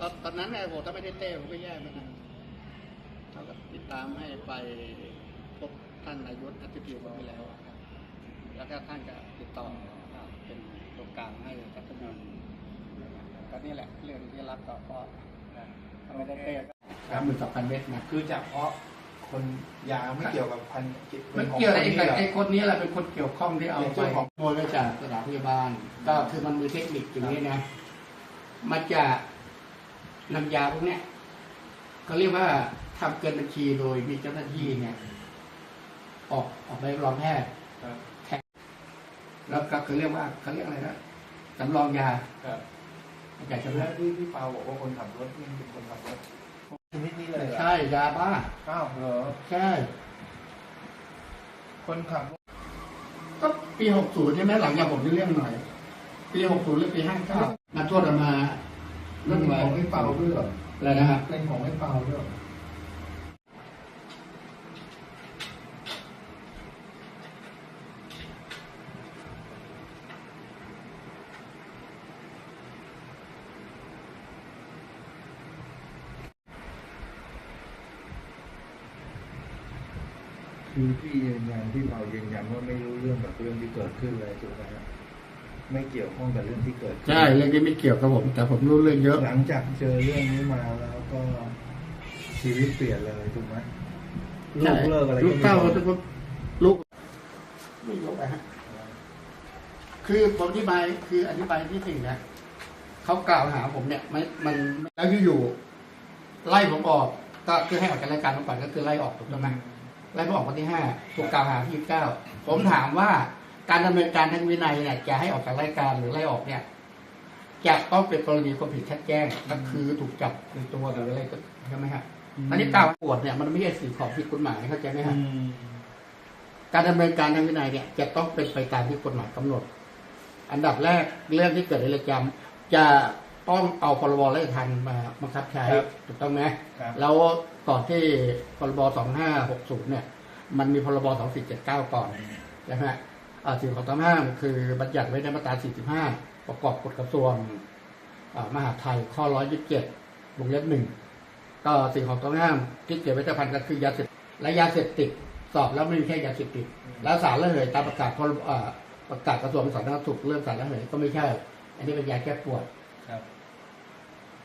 ตอนตอนนั้นไอ้โหถ้าไม่ได้เต้ผมก็แย่เหมือนกันเขาก็ติดตามให้ไปพบท่านนายกอัติพิวไปแล้วอะครับแล้วก็ท่านก็ติดต่อเป็นตัวกลางให้รัฐมนตรีก็นี่แหละเรื่องที่รับต่อก็ถ้าไม่ได้เต้ก็สามหมื่นสองพันเมตรนะคือจากเพราะคนยาไม่เกี่ยวกับพันจิตมันเกี่ยวไอ้คนนี้หรอไอ้คนนี้แหละเป็นคนเกี่ยวข้องที่เอาเป็นไปเจ้าของโมยมาจากสถานพยาบาล ก็คือมันมีเทคนิคอย่างนี้นะมันจะ นำยาพวกเนี้ยเขาเรียกว่าทำเกินบัญชีโดยมีเจ้าหน้าที่เนี่ย ออกออกใบรับรองแพทย์ครับแล้วก็เขาเรียกว่าเขาเรียกอะไรนะสำรองยาครับจากชำแล้ระวที่พี่เปาบอกว่าคนขับรถนี่เป็นคนขับรถชนิดนี้เลยเหรอใช่ยาบ้าอ้าวเหรอใช่คนขับรถก็ปีหกศูนย์ใช่ไหมหลังจากผมเรื่องหน่อย ปีหกศูนย์หรือปีห้าเก้ามาโทษเอามา เรื่องของพี่เปาด้วยเหรออะไรนะฮะเป็นของพี่เปาด้วยเหรอคือพี่ยืนยันพี่เปายืนยันว่าไม่รู้เรื่องกับเรื่องที่เกิดขึ้นเลยถูกไหมครับ ไม่เกี่ยวข้องกับเรื่องที่เกิดขึ้นใช่เรื่องนี้ไม่เกี่ยวกับผม แต่ผมรู้เรื่องเยอะ หลังจากเจอเรื่องนี้มาแล้วก็ชีวิตเปลี่ยนเลยถูกไหมลูกเลิกอะไรลูกเต้าไม่ทุกคนลูกไม่ยกไปฮะคือผมอธิบายคืออธิบายที่สิ่งนะเขากล่าวหาผมเนี่ยไม่มันแล้วอยู่ๆไล่ผมออก ก็คือให้ออกจากรายการผมก่อนก็คือไล่ออกถูกต้องไหมไล่ผมออกวันที่ห้าถูกกล่าวหาที่เก้าผมถามว่า การดำเนินการทางวินัยเนี่ยจะให้ออกจากรายการหรือไล่ออกเนี่ยจะต้องเป็นกรณีความผิดชัดแจ้งก็คือถูกจับในตัวหรืออะไรก็ใช่ไหมฮะอันนี้กล่าวปวดเนี่ยมันไม่ใช่สิ่งของผิดกฎหมายเข้าใจไหมฮะอืมการดำเนินการทางวินัยเนี่ย จะต้องเป็นไปตามที่กฎหมายกำหนด อันดับแรกเรื่องที่เกิดในเรือนจำจะต้องเอาพรบราชทัณฑ์มาบังคับใช้ถูกต้องไหมครับแล้วก่อนที่พรบ2560เนี่ย มันมีพรบ2479ก่อนใช่ไหมอ่า สิ่งของต้องห้ามคือบัญญัติไว้ในมาตรา 45 ประกอบกฎกระทรวงอ่ามหาดไทยข้อ 127 วงเล็บหนึ่งก็สิ่งของต้องห้ามที่เกี่ยวไว้กับพันก็คือยาเสพและยาเสพติดสอบแล้วไม่มีแค่ยาเสพติดแล้วสารละเหยตามประกาศพรบอ่าประกาศกระทรวงสาธารณสุขเรื่องสารละเหยก็ไม่ใช่ อันนี้เป็นยาแก้ปวดครับ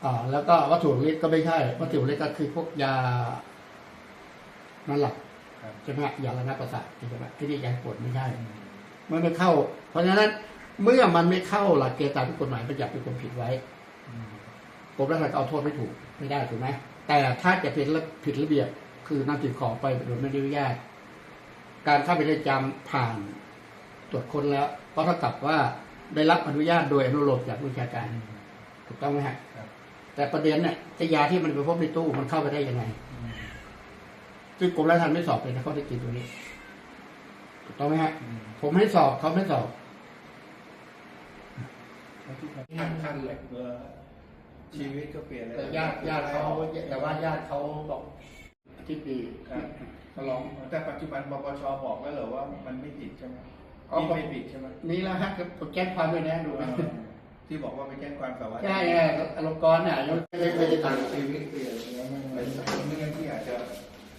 อ่าแล้วก็วัตถุฤทธิ์ก็ไม่ใช่ วัตถุฤทธิ์ก็คือพวกยานอนหลับครับใช่ไหมฮะยาระงับประสาทใช่ไหมที่นี่ยาปวดไม่ใช่ มันไม่เข้า เพราะฉะนั้น เมื่อมันไม่เข้าหลักเกณฑ์ตามที่กฎหมายบัญญัติเป็นความผิดไว้กรมราชทัณฑ์เอาโทษไม่ถูกไม่ได้ถูกไหมแต่ถ้าจะเป็นระผิดระเบียบ คือนำสิ่งของไปโดยไม่ได้อนุญาตการเข้าไปในเรือนจำผ่านตรวจค้นแล้ว ก็เท่ากับว่าได้รับอนุญาตโดยอนุโลมจากผู้บัญชาการ ถูกต้องไหมฮะครับแต่ประเด็นเนี่ยไอ้ยาที่มันไปพบในตู้มันเข้าไปได้ยังไงซึ่งกรมราชทัณฑ์ไม่สอบเลยนะข้อเท็จจริงตัวนี้ถูก ต้องไหมฮะ ผมให้สอบเขาไม่สอบขั้นขั้นเลยเออชีวิตก็เปลี่ยนเลยแต่ญาติญาติเขาแต่ว่าญาติเขาบอกที่ปีครับเขาร้องแต่ปัจจุบันปปชบอกแล้วเหรอว่ามันไม่ผิดใช่ไหมอ๋อที่ไม่ผิดใช่ไหมนี่แล้วฮะผมแจ้งความด้วยนะดูเอนะอที่บอกว่าไปแจ้งความกับว่าใช่ไงอารมณ์กรเนี่ยยังไม่ได้ไม่ได้ตังค์ชีวิตเปลี่ยน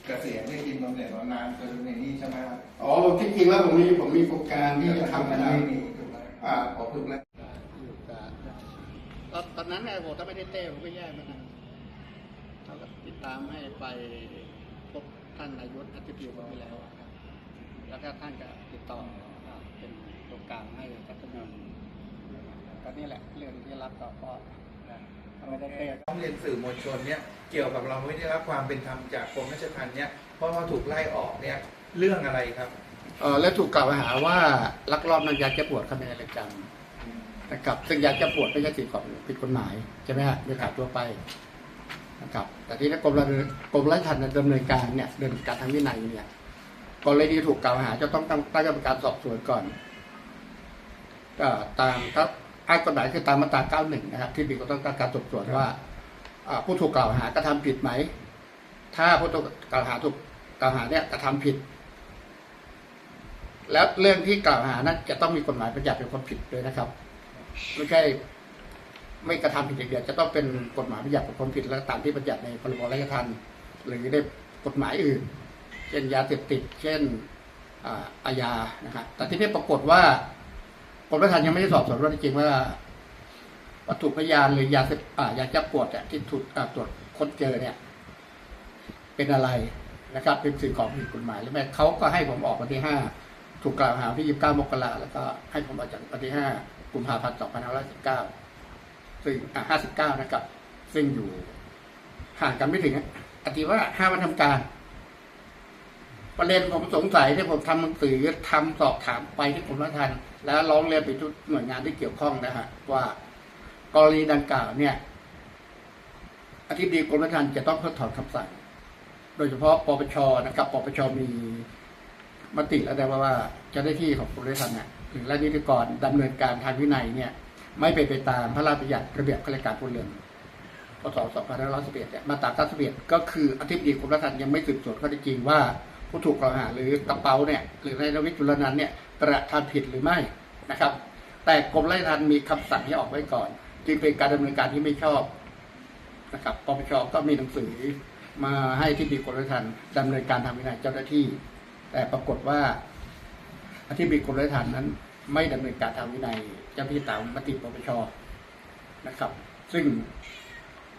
กษียณได้กินบำเหน็จบำนาญจนในนี้ใช่ไหมครับอ๋อที่จริงแล้วผมมีผมมีโปรแกรมที่จะทำมันะนครับไม่มีถูกไหมอ่าขอบคุณนะตอนนั้นไอ้โหถ้าไม่ได้เต้ผมก็แย่เหมือนกันเขาก็ติดตามให้ไปพบท่านนายกอัติพิวไปแล้วอะครับแล้วก็ท่านก็ติดต่ออ่าเป็นตัวกลางให้รัฐมนตรีก็นี่แหละเรื่องที่รับต่อก็ถ้าไม่ได้เต้ต้องเรียนสื่อมวลชนเนี่ยเกี่ยวกับเราไม่ได้รับความเป็นธรรมจากกรมราชทัณฑ์เนี่ยเพราะว่าถูกไล่ออกเนี่ยเรื่องอะไรครับเออและถูกกล่าวหาว่าลักลอบนำยาแก้ปวดเข้าไปในเรือนจำนะครับซึ่งยาแก้ปวดไม่ใช่สิ่งของผิดกฎหมายใช่ไหมฮะโดยขาดทั่วไปนะครับแต่ที่นี้กรมราชกรมราชทัณฑ์ดำเนินการเนี่ยดำเนินการทางวินัยเนี่ยกรณีถูกกล่าวหาจะต้องตั้งตั้งกรรมการสอบสวนก่อนก็ตามครับ อ้างกฎหมายคือตามมาตรา 91 นะครับ ที่มีก็ต้องการสอบสวนว่าผู้ถูกกล่าวหากระทำผิดไหม ถ้าผู้ถูกกล่าวหาถูกกล่าวหาเนี่ยกระทำผิด แล้วเรื่องที่กล่าวหานั้นจะต้องมีกฎหมายบัญญัติเป็นความผิดด้วยนะครับ ไม่ใช่ไม่กระทำผิดอย่างเดียวจะต้องเป็นกฎหมายบัญญัติบุคคลผิดและตามที่บัญญัติในพรบราชทัณฑ์หรือในกฎหมายอื่น เช่นยาเสพติด เช่นอาญานะครับแต่ที่นี้ปรากฏว่า กรมราชทัณฑ์ยังไม่ได้สอบสวนว่าจริงว่า วัตถุพยานหรือยาเสพอ่ายาจับปวดเนี่ยที่ถูกตรวจค้นเจอเนี่ย เป็นอะไรนะครับ เป็นสิ่งของผิดกฎหมายหรือไม่เขาก็ให้ผมออกวันที่ห้าถูกกล่าวหาที่ยี่สิบเก้ามกราแล้วก็ให้ผมออกจากวันที่ห้ากุมภาพันธ์สองพันห้าร้อยสิบเก้าซึ่งห้าสิบเก้านะครับ ซึ่งอยู่ห่างกันไม่ถึงอาทิตย์ว่าห้าวันทำการ ประเด็นผมสงสัยที่ผมทำหนังสือทำสอบถามไปที่กรมราชทัณฑ์แล้วร้องเรียนไปทุกหน่วยงานที่เกี่ยวข้องนะฮะว่ากรณีดังกล่าวเนี่ยอธิบดีกรมราชทัณฑ์จะต้องเพิกถอนคำสั่ง โดยเฉพาะปปชนะครับปปชมีมติแล้วแต่ว่าเจ้าหน้าที่ของกรมราชทัณฑ์เนี่ยหรือและนิติกรดำเนินการทางวินัยเนี่ย ไม่เป็นไปตามพระราชบัญญัติระเบียบข้าราชการพลเรือนพศ2511เนี่ยมาตรา91ก็คืออธิบดีกรมราชทัณฑ์ยังไม่สืบสวนข้อเท็จจริงว่า ผู้ถูกกล่าวหาหรือกระเป๋าเนี่ยหรือนายนวิจุลนันท์เนี่ยกระทำผิดหรือไม่นะครับ แต่กรมราชทัณฑ์มีคำสั่งให้ออกไว้ก่อน จึงเป็นการดำเนินการที่ไม่ชอบนะครับปปชก็มีหนังสือมาให้ที่ดีกรมราชทัณฑ์ดำเนินการทางวินัยเจ้าหน้าที่ แต่ปรากฏว่าอธิบดีกรมราชทัณฑ์นั้น ไม่ดำเนินการทางวินัยเจ้าหน้าที่ตามมติปปชนะครับ ซึ่ง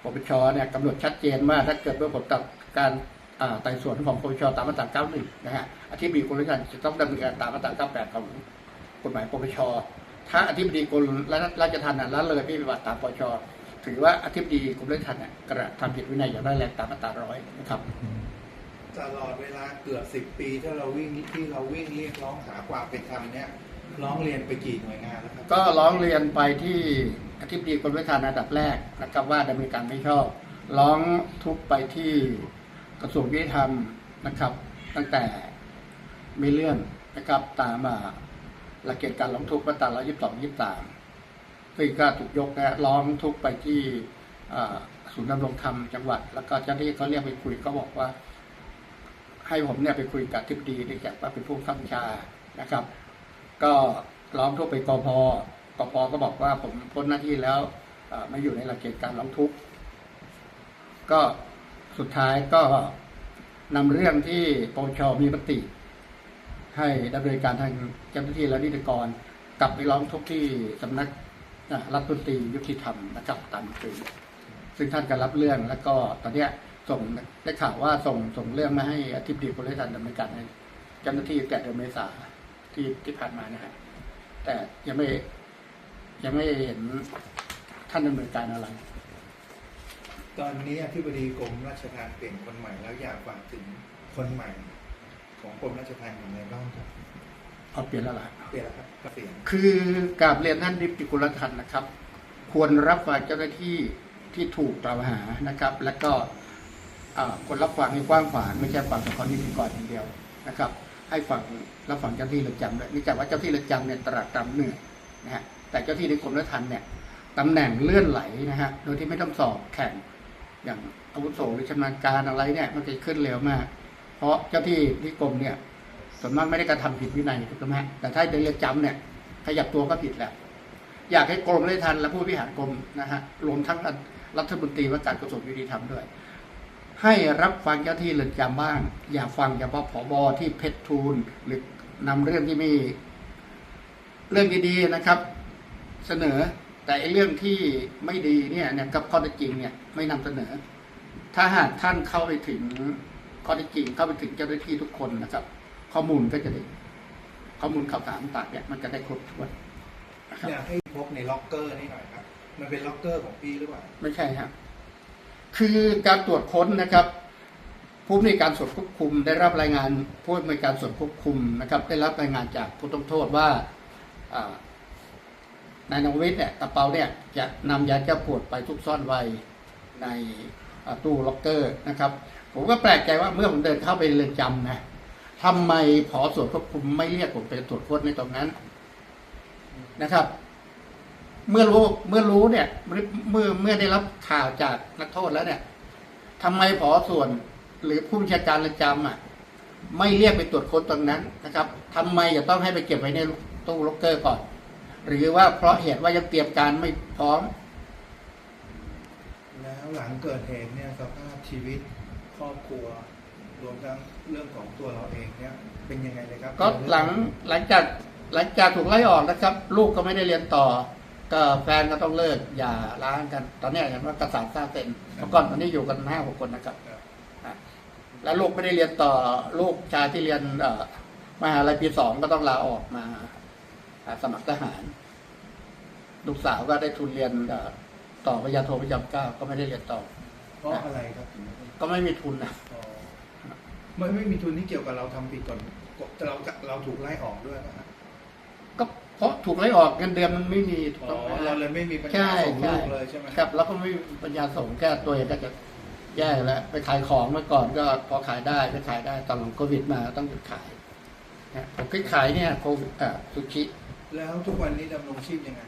ปปชเนี่ยกำหนดชัดเจนว่าถ้าเกิดเมื่อผลจากการ ไต่สวนของปปชตามมาตรา 91 นะฮะอธิบดีกรมราชทัณฑ์จะต้องดำเนินการตามมาตรา 98 ของกฎหมายปปชถ้าอธิบดีกรมราชทัณฑ์น่ะละเลยไม่ปฏิบัติตามปปชถือว่าอธิบดีกรมราชทัณฑ์เนี่ยกระทำผิดวินัยอย่างร้ายแรงตามมาตราร้อยนะครับตลอดเวลาเกือบสิบปีที่เราวิ่งที่เราวิ่งเรียกร้องหาความเป็นธรรมเนี่ยร้องเรียนไปกี่หน่วยงานแล้วครับก็ร้องเรียนไปที่อธิบดีกรมราชทัณฑ์ระดับแรกนะครับว่าดำเนินการไม่ชอบ ร้องทุกข์ไปที่ กระทรวงยุติธรรมนะครับ ตั้งแต่มีเรื่องนะครับตามอ่าหลักเกณฑ์การร้องทุกข์มาตรา122 23ซึ่งก็ถูกยกนะร้องทุกข์ไปที่ศูนย์ดำรงธรรมจังหวัด แล้วก็เจ้าหน้าที่เขาเรียกไปคุยก็บอกว่า ให้ผมเนี่ยไปคุยกับทิบดีเนื่องจากว่าเป็นผู้ข้าบัญชานะครับ ก็ร้องทุกข์ไปกพกพก็บอกว่าผมพ้นหน้าที่แล้วไม่อยู่ในหลักเกณฑ์การร้องทุกข์ก็ สุดท้ายก็นำเรื่องที่ปปชมีมติ ให้ดำเนินการทางเจ้าหน้าที่และนิติกรกลับไปร้องทุกข์ที่สำนักรัฐมนตรียุติธรรมนะครับตามหนังสือซึ่งท่านก็รับเรื่องแล้วก็ตอนเนี้ยส่งได้ข่าวว่าส่งส่งเรื่องมาให้อธิบดีกรมราชทัณฑ์ดำเนินการให้เจ้าหน้าที่แต่เดือนเมษาที่ที่ผ่านมานะฮะแต่ยังไม่ยังไม่เห็นท่านดำเนินการอะไร ตอนนี้อธิบดีกรมราชทัณฑ์เปลี่ยนคนใหม่แล้วอยากฝากถึงคนใหม่ ของกรมราชทัณฑ์อย่างไรบ้างครับเอาเปลี่ยนแล้วล่ะเปลี่ยนแล้วครับเกษียณคือกราบเรียนท่านนิติกุลทันนะครับ ควรรับฟังเจ้าหน้าที่ที่ถูกกล่าวหานะครับ แล้วก็อ่าควรรับฟังให้กว้างขวางไม่ใช่ฟังเฉพาะนิติกรอย่างเดียวนะครับ ให้ฟังรับฟังเจ้าหน้าที่เรือนจำด้วยเนื่องจากว่าเจ้าหน้าที่เรือนจำเนี่ยตรัสตามเหนื่อยนะฮะแต่เจ้าหน้าที่ในกรมราชทัณฑ์เนี่ยตำแหน่งเลื่อนไหลนะฮะโดยที่ไม่ต้องสอบแข่ง อย่างอาวุโสหรือชำนาญการอะไรเนี่ยมันจะขึ้นเร็วมาก เพราะเจ้าที่ที่กรมเนี่ยส่วนมากไม่ได้กระทำผิดวินัยถูกไหมแต่ถ้าในเรือนจำเนี่ย ขยับตัวก็ผิดแล้ว อยากให้กรมได้ทันและผู้บริหารกรมนะฮะรวมทั้งรัฐมนตรีว่าการกระทรวงยุติธรรมด้วย ให้รับฟังเจ้าที่เรือนจำบ้าง อย่าฟังเฉพาะผบที่เพชรทูลหรือนำเรื่องที่ไม่เรื่องดีๆนะครับ เสนอ แต่ไอ้เรื่องที่ไม่ดีเนี่ยเนี่ยกับข้อเท็จจริงเนี่ยไม่นำเสนอ ถ้าหากท่านเข้าไปถึงข้อเท็จจริง เข้าไปถึงเจ้าหน้าที่ทุกคนนะครับ ข้อมูลก็จะได้ข้อมูลข่าวสารต่างๆเนี่ยมันจะได้ครบถ้วนนะครับอยากให้พบในล็อกเกอร์นี่หน่อยครับ มันเป็นล็อกเกอร์ของพี่หรือเปล่า ไม่ใช่ครับ คือการตรวจค้นนะครับ ผู้ในวยการส่วนควบคุม ได้รับรายงานผู้ในวยการส่วนควบคุมนะครับ ได้รับรายงานจากผู้ต้องโทษว่าอ่า นายนวิทย์เนี่ยตะเปาเนี่ยจะนำยาแก้ปวดไปซุกซ่อนไว้ในตู้ล็อกเกอร์นะครับ ผมก็แปลกใจว่าเมื่อผมเดินเข้าไปเรือนจำนะทำไมผอส่วนควบคุมไม่เรียกผมไปตรวจค้นในตรงนั้นนะครับ เมื่อรู้เมื่อรู้เนี่ย เมื่อเมื่อได้รับข่าวจากนักโทษแล้วเนี่ยทำไมผอส่วนหรือผู้บัญชาการเรือนจำอะ ไม่เรียกไปตรวจค้นตรงนั้นนะครับทำไมจะต้องให้ไปเก็บไว้ในตู้ล็อกเกอร์ก่อน หรือว่าเพราะเหตุว่ายังเตรียมการไม่พร้อม แล้วหลังเกิดเหตุเนี่ยสภาพชีวิตครอบครัวรวมทั้งเรื่องของตัวเราเองเนี่ยเป็นยังไงเลยครับก็หลังหลังจากหลังจากถูกไล่ออกนะครับ ลูกก็ไม่ได้เรียนต่อ ก็แฟนก็ต้องเลิกอย่าร้างกัน ตอนนี้เห็นว่ากระสานสร้างเต็มเมื่อก่อนตอนนี้อยู่กันห้าหกคนนะครับครับอะแล้วลูกไม่ได้เรียนต่อลูกชายที่เรียนเอ่อมหาลัยปีสองก็ต้องลาออกมาอ่า สมัครทหาร ลูกสาวก็ได้ทุนเรียนเอ่อต่อปริญญาโทปริญญาเก้าก็ไม่ได้เรียนต่อเพราะอะไรครับก็ไม่มีทุนนะอ๋อไม่ไม่มีทุนที่เกี่ยวกับเราทำผิดก่อนแต่เราเราถูกไล่ออกด้วยนะฮะก็เพราะถูกไล่ออกเงินเดือนมันไม่มีถูกอ๋อต้องไหมเราเลยไม่มีปัญใช่ญาส่งใช่ลูกเลยใช่ไหมครับ แล้วก็ไม่มีปัญญาส่งแค่ตัวเองก็จะแย่แล้วไปขายของเมื่อก่อนก็พอขายได้ไปขายได้ตอนหลังโควิดมาต้องหยุดขายนะผมเคยขายเนี่ยโควิดอ่าซูชิ แล้วทุกวันนี้ดำรงชีพยังไง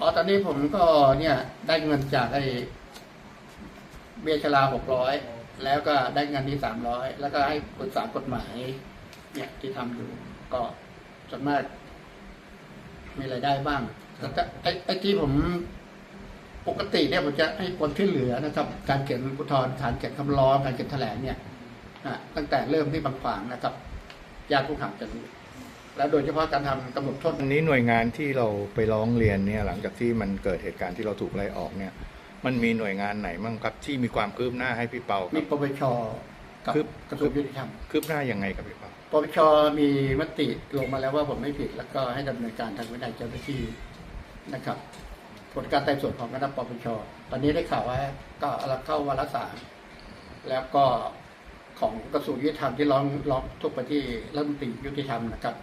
อ๋อตอนนี้ผมก็เนี่ยได้เงินจากไอ้เบี้ยชราหกร้อยแล้วก็ได้เงินที่สามร้อยแล้วก็ให้ปรึกษากฎหมาย เนี่ยที่ทำอยู่ ก็ส่วนมากมีรายได้บ้างแต่ไอ้ไอ้ที่ผมปกติเนี่ยผมจะให้คนที่เหลือนะครับ การเขียนอุทธรณ์การเขียนคำร้องการเขียนแถลงเนี่ยตั้งแต่เริ่มที่บางขวางนะครับญาติผู้ขังจะรู้ แล้วโดยเฉพาะการทำกำหนดโทษ อันนี้หน่วยงานที่เราไปร้องเรียนเนี่ยหลังจากที่มันเกิดเหตุการณ์ที่เราถูกไล่ออกเนี่ย มันมีหน่วยงานไหนบ้างครับที่มีความคืบหน้าให้พี่เปาคมีรับ ปปชกับคือกระทรวงยุติธรรมคืบหน้ายังไงครับพี่เปาปปชมีมติลงมาแล้วว่าผมไม่ผิด แล้วก็ให้ดำเนินการทางวินัยเจ้าหน้าที่นะครับ ผลการไต่สวนของคณะปปชตอนนี้ได้ข่าวว่าก็เราเข้าวาระสามแล้วก็ของกระทรวงยุติธรรมที่ร้องร้องทุกไปที่รัฐมนตรียุติธรรมนะครับ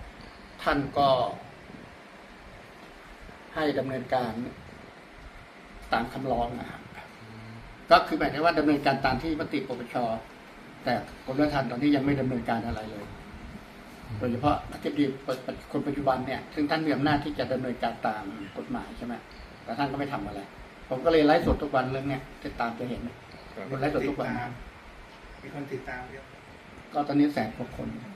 ท่านก็ ให้ดำเนินการตามคำร้องนะครับก็คือหมายถึงว่าดำเนินการตามที่มติปปชแต่กรมราชทัณฑ์ตอนนี้ยังไม่ดำเนินการอะไรเลย โดยเฉพาะอธิบดีคนปัจจุบันเนี่ย ซึ่งท่านมีอำนาจที่จะดำเนินการตามกฎหมายใช่ไหมแต่ท่านก็ไม่ทำอะไร ผมก็เลยไลฟ์สดทุกวันเรื่องเนี้ยติดตามจะเห็นไหมผมไลฟ์สดทุกวันมีคนติดตามเยอะก็ตอนนี้แสนกว่าคนอื